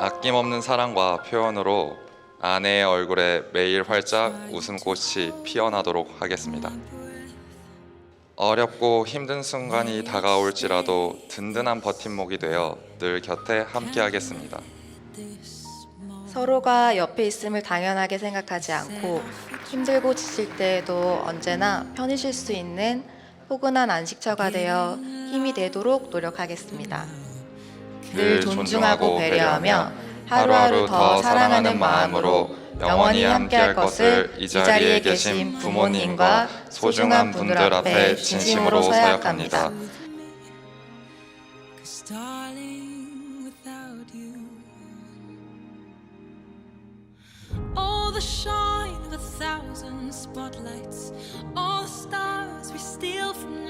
아낌없는 사랑과 표현으로 아내의 얼굴에 매일 활짝 웃음꽃이 피어나도록 하겠습니다. 어렵고 힘든 순간이 다가올지라도 든든한 버팀목이 되어 늘 곁에 함께하겠습니다. 서로가 옆에 있음을 당연하게 생각하지 않고 힘들고 지칠 때에도 언제나 편히 쉴 수 있는 포근한 안식처가 되어 힘이 되도록 노력하겠습니다. 늘 존중하고 배려하며 하루하루 더 사랑하는 마음으로 영원히 함께할 것을 이 자리에 계신 부모님과 소중한 분들 앞에 진심으로 서약합니다. Cause darling, without you, all the shine of a thousand spotlights, all the stars we steal from